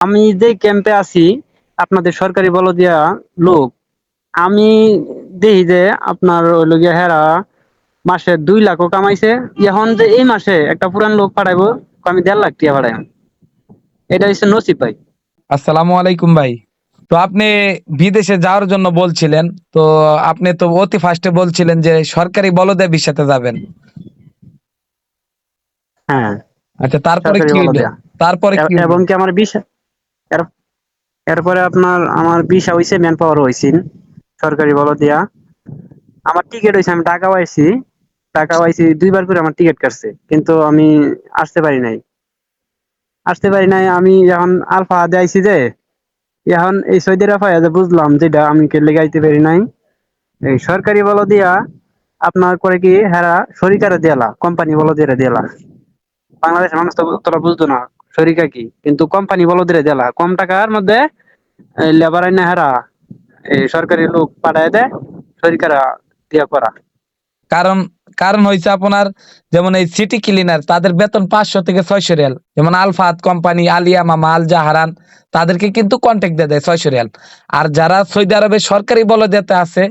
আমি যে ক্যাম্পে আছি আপনাদের সরকারি বলদিয়া লোক আমি দেখি যে আপনার হইল গিয়া হেরা মাসে দুই লাখও কামাইছে। এখন যে এই মাসে একটা পুরান লোক পাঠাইবো আমি দেড় লাখ টাকা পাঠাই এটা হচ্ছে নসিব ভাই। আসসালামু আলাইকুম ভাই। তো আপনি বিদেশে যাওয়ার জন্য বলছিলেন তো আপনি তো অতি ফার্স্টে বলছিলেন যে সরকারি বলদে ভিসাতে যাবেন। হ্যাঁ। আচ্ছা তারপরে কি তারপরে কি এবং কি আমার বিশা এরপরে আপনার আমার বিশা হয়েছে ম্যান পাওয়ার হয়েছে সরকারি বলদিয়া আমার টিকিট হয়েছে আমি টাকা পাইছি টাকা পাইছি, দুইবার করে আমার টিকিট কাটছে, কিন্তু আমি আসতে পারি নাই। আসতে পারি নাই, আমি এখন আলফা দেয়াইছি যে, এখন এই সৌদি যে বুঝলাম যেটা আমি কে লেগাইতে পারি নাই। এই সরকারি বলো দিয়া, আপনার করে কি হেরা সরকারে দেলা কোম্পানি বলো দিয়ে দেলা। বাংলাদেশের মানুষ তো তোরা বুঝতো না, শরিকা কি? কিন্তু কোম্পানি বলো দিয়ে দেলা, কম টাকার মধ্যে লেবার আইনা হেরা সরকারি লোক পাঠায় দেয় সরকারা দিয়া করা। কারণ কারণ হয়েছে আপনার, যেমন এই সিটি ক্লিনার তাদের বেতন পাঁচশো থেকে ছয়শো রিয়াল। যেমন আলফাত কোম্পানি আলিয়া মামা, আল জাহারান, তাদেরকে কিন্তু কন্ট্যাক্ট দিয়ে দেয় ছয়শো রিয়াল। আর যারা সৌদি আরবে সরকারি বলদেতে আছে,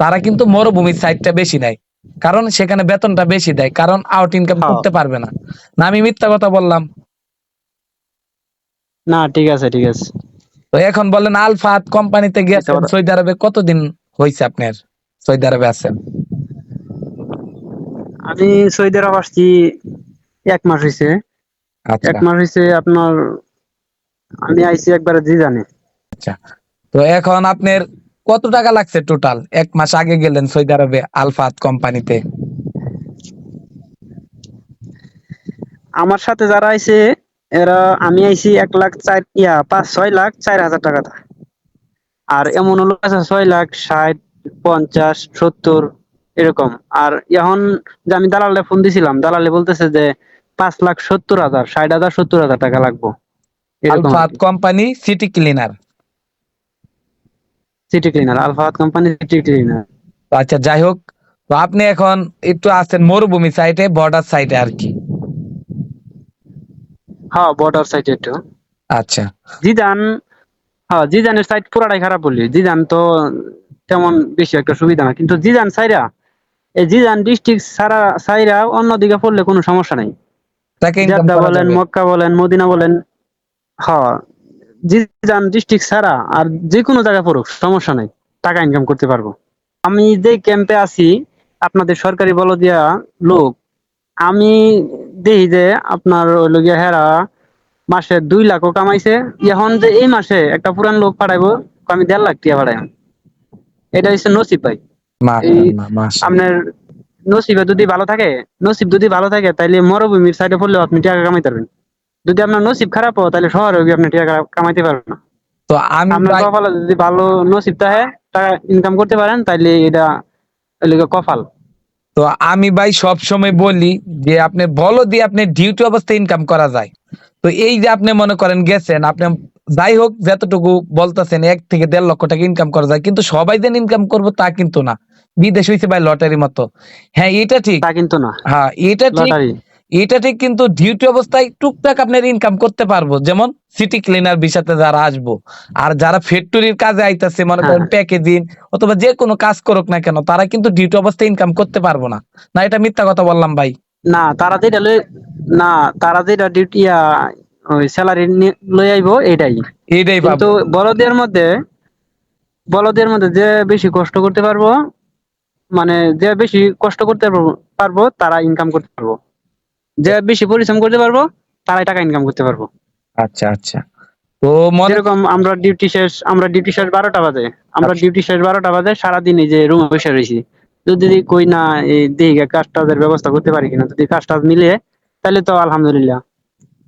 তারা কিন্তু মরুভূমির সাইডটা বেশি নেয়। কারণ সেখানে বেতনটা বেশি দেয় কারণ আউট ইনকাম হ্যাঁ। করতে পারবে না। না আমি মিথ্যা কথা বললাম। না ঠিক আছে ঠিক আছে। তো এখন বলেন আলফাত কোম্পানিতে কথা- সৌদি আরবে কতদিন হয়েছে আপনার? সৌদি আরবে আছেন? আমি সৌদি আরব আসছি এক মাস হয়েছে আচ্ছা। এক মাস হয়েছে আপনার আমি আইছি একবারে জি জানে আচ্ছা। তো এখন আপনার কত টাকা লাগছে টোটাল এক মাস আগে গেলেন সৌদি আরবে আলফাত কোম্পানিতে। আমার সাথে যারা আইছে এরা আমি আইছি এক লাখ চার ইয়া পাঁচ ছয় লাখ চার হাজার টাকা আর এমন লোক আছে ছয় লাখ ষাট পঞ্চাশ সত্তর এরকম। আর এখন যে আমি দালালে ফোন দিছিলাম দালালে বলতেছে যে পাঁচ লাখ সত্তর হাজার ষাট হাজার সত্তর হাজার টাকা লাগবো। Alfat company city cleaner city cleaner Alfahat company city cleaner আচ্ছা যাই হোক তো আপনি এখন একটু আছেন মরুভূমি সাইডে বর্ডার সাইডে আর কি। হ্যাঁ বর্ডার সাইড একটু। আচ্ছা। জিদান হ্যাঁ জিদানের সাইড পুরাটাই খারাপ বলি জিদান তো তেমন বেশি একটা সুবিধা না। কিন্তু জিদান সাইরা এই জিদান ডিস্ট্রিক্ট সারা সাইরা অন্যদিকে পড়লে কোনো সমস্যা নাই। বলেন মক্কা বলেন মদিনা বলেন হ্যাঁ জিদান ডিস্ট্রিক্ট সারা আর যে কোনো জায়গায় পড়ুক সমস্যা নাই টাকা ইনকাম করতে পারব। আমি যে ক্যাম্পে আছি আপনাদের সরকারি বলদিয়া লোক আমি দেখি যে আপনার হইল গিয়া হেরা মাসে দুই লাখও কামাইছে। এখন যে এই মাসে একটা পুরান লোক পাঠাইবো আমি দেড় লাখ টাকা পাঠাই এটা হচ্ছে নসিব ভাই। আপনার নসিবে যদি ভালো থাকে নসিব যদি ভালো থাকে তাহলে মরুভূমির সাইডে পড়লেও আপনি টাকা কামাইতে পারবেন। যদি আপনার নসিব খারাপ হয় তাহলে শহরে গিয়ে আপনি টাকা কামাইতে পারবেন না। তো আমি আপনার কপালে যদি ভালো নসিব থাকে টাকা ইনকাম করতে পারেন তাহলে এটা কপাল। তো আমি ভাই সব সময় বলি যে আপনি বলো দিয়ে আপনি ডিউটি অবস্থায় ইনকাম করা যায়। তো এই যে আপনি মনে করেন গেছেন আপনি যাই হোক যতটুকু বলতেছেন এক থেকে দেড় লক্ষ টাকা ইনকাম করা যায় কিন্তু সবাই যেন ইনকাম করব তা কিন্তু না। বিদেশ হয়েছে ভাই লটারির মতো। হ্যাঁ এটা ঠিক। তা কিন্তু না। হ্যাঁ এটা ঠিক। এটা ঠিক কিন্তু ডিউটি অবস্থায় টুকটাক আপনার ইনকাম করতে পারব। যেমন সিটি ক্লিনার বিষয়তে যারা আসব আর যারা ফ্যাক্টরির কাজে আইতাছে মনে করেন। প্যাকেজিং অথবা যে কোনো কাজ করুক না কেন তারা কিন্তু ডিউটি অবস্থায় ইনকাম করতে পারব না। না এটা মিথ্যা কথা বললাম ভাই। না তারা যেটা না তারা যেটা ডিউটি ওই স্যালারি লই আইবো এটাই এইটাই কিন্তু বলদের মধ্যে বলদের মধ্যে যে বেশি কষ্ট করতে পারব মানে যে বেশি কষ্ট করতে পারবো- পারব তারা ইনকাম করতে পারব। যে বেশি পরিশ্রম করতে পারব তারাই টাকা ইনকাম করতে পারব। আচ্ছা আচ্ছা। তো মনে যেরকম আমরা ডিউটি শেষ আমরা ডিউটি শেষ বারোটা বাজে। আমরা আচ্ছা। ডিউটি শেষ বারোটা বাজে সারাদিন এই যে রুমে বসে রয়েছি। যদি কই না এই দিকে কাজ টাজের ব্যবস্থা করতে পারি কিনা যদি কাজ টাজ মিলে তাহলে তো আলহামদুলিল্লাহ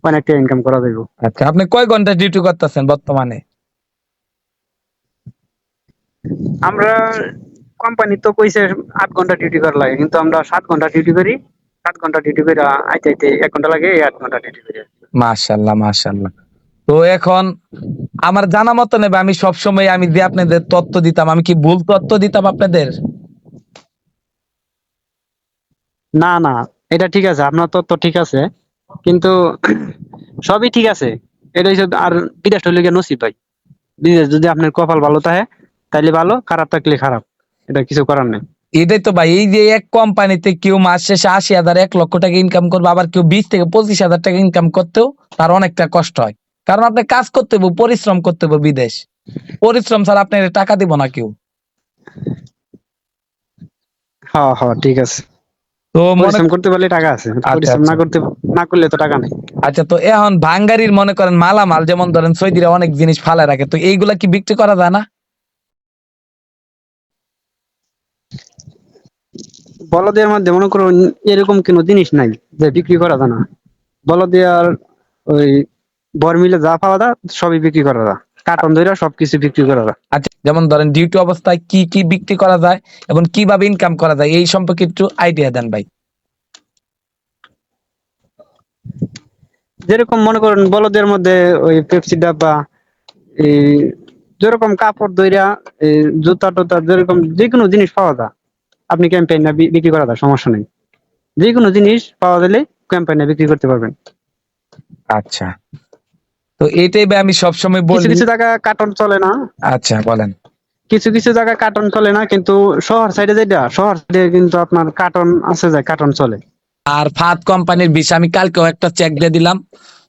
অনেকটা ইনকাম করা যাইব। আচ্ছা আপনি কয় ঘণ্টা ডিউটি করতেছেন বর্তমানে? আমরা কোম্পানি তো কইছে আট ঘণ্টা ডিউটি করা লাগে কিন্তু আমরা সাত ঘণ্টা ডিউটি করি। সাত ঘণ্টা ডিউটি করে আইতে আইতে এক ঘণ্টা লাগে আট ঘণ্টা ডিউটি করি। মাশাল্লাহ মাশাল্লাহ তো এখন আমার জানা মতো নেবে আমি সব সময় আমি যে আপনাদের তথ্য দিতাম আমি কি ভুল তথ্য দিতাম আপনাদের? না না এটা ঠিক আছে আপনার তথ্য ঠিক আছে কিন্তু সবই ঠিক আছে। এটা হচ্ছে আর বিদেশ হইলে গিয়ে নসিব ভাই। বিদেশ যদি আপনার কপাল ভালো থাকে তাইলে ভালো খারাপ থাকলে খারাপ। এটা কিছু করার নেই। এটাই তো ভাই এই যে এক কোম্পানিতে কেউ মাস শেষে আশি হাজার এক লক্ষ টাকা ইনকাম করবে আবার কেউ বিশ থেকে পঁচিশ হাজার টাকা ইনকাম করতেও তার অনেকটা কষ্ট হয়। কারণ আপনি কাজ করতে হবে পরিশ্রম করতে হবে বিদেশ। পরিশ্রম ছাড়া আপনার টাকা দিব না কেউ। হ্যাঁ হ্যাঁ ঠিক আছে। তো পরিশ্রম করতে পারলে টাকা আছে পরিশ্রম না আচ্ছা। করতে না করলে তো টাকা নেই। আচ্ছা তো এখন ভাঙ্গারির মনে করেন মালামাল যেমন ধরেন সৌদিরা অনেক জিনিস ফালা রাখে তো এইগুলা কি বিক্রি করা যায় না? বলদের মধ্যে মনে করুন এরকম কোনো জিনিস নাই যে বিক্রি করা যায় না। বলদে আর ওই বরমিলে যা পাওয়া যায় সবই বিক্রি করা যায়। কার্টন ধরে সবকিছু বিক্রি করা যায়। আচ্ছা যেমন ধরেন ডিউটি অবস্থায় কি কি বিক্রি করা যায় এবং কীভাবে ইনকাম করা যায় এই সম্পর্কে একটু আইডিয়া দেন ভাই। যেরকম মনে করেন বলদের মধ্যে ওই পেপসি ডাব্বা এই যেরকম কাপড় দইরা জুতা টুতা যেরকম যে কোনো জিনিস পাওয়া যায়। আপনি ক্যাম্পেইনে বিক্রি করা যায় সমস্যা নেই। যে কোনো জিনিস পাওয়া গেলে ক্যাম্পেইনে বিক্রি করতে পারবেন। আচ্ছা। তো এইটাই ভাই আমি সবসময় বলি কিছু কিছু জায়গা কার্টন চলে না। আচ্ছা বলেন। কিছু কিছু জায়গায় কার্টন চলে না কিন্তু শহর সাইডে যেটা শহর সাইডে কিন্তু আপনার কার্টন আছে যায় কার্টন চলে। আর ফাত কোম্পানির ভিসা আমি কালকেও একটা চেক দিয়ে দিলাম।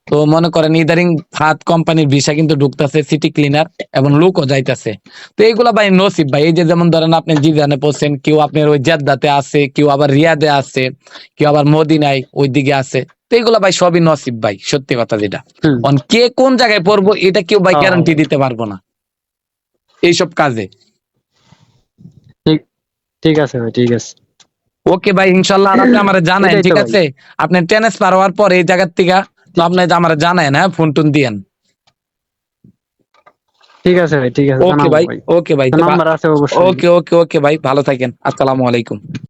তো মনে করেন ইদারিং ফাত কোম্পানির ভিসা কিন্তু ঢুকতেছে সিটি ক্লিনার এবং লোকও যাইতেছে। তো এইগুলা ভাই নসিব ভাই এই যে যেমন ধরেন আপনি জিজানে পড়ছেন কেউ আপনার ওই জেদ্দাতে আছে কেউ আবার রিয়াদে আছে কেউ আবার মদিনায় ওই দিকে আছে তো এইগুলা ভাই সবই নসিব ভাই সত্যি কথা যেটা। কে কোন জায়গায় পড়ব এটা কেউ ভাই। গ্যারান্টি দিতে পারব না। এইসব কাজে। ঠিক ঠিক আছে ভাই ঠিক আছে। ওকে ভাই ইনশাল্লাহ আপনি আমার জানাই ঠিক আছে? আপনি ট্রান্সফার হওয়ার পর এই জায়গার থেকে তো আপনি আমার জানায় না ফোন টোন দিয়েন। ঠিক আছে ভাই ঠিক আছে ওকে ভাই ওকে ভাই নাম্বার আছে অবশ্যই। ওকে ওকে ওকে ভাই ভালো থাকেন। আসসালামু আলাইকুম।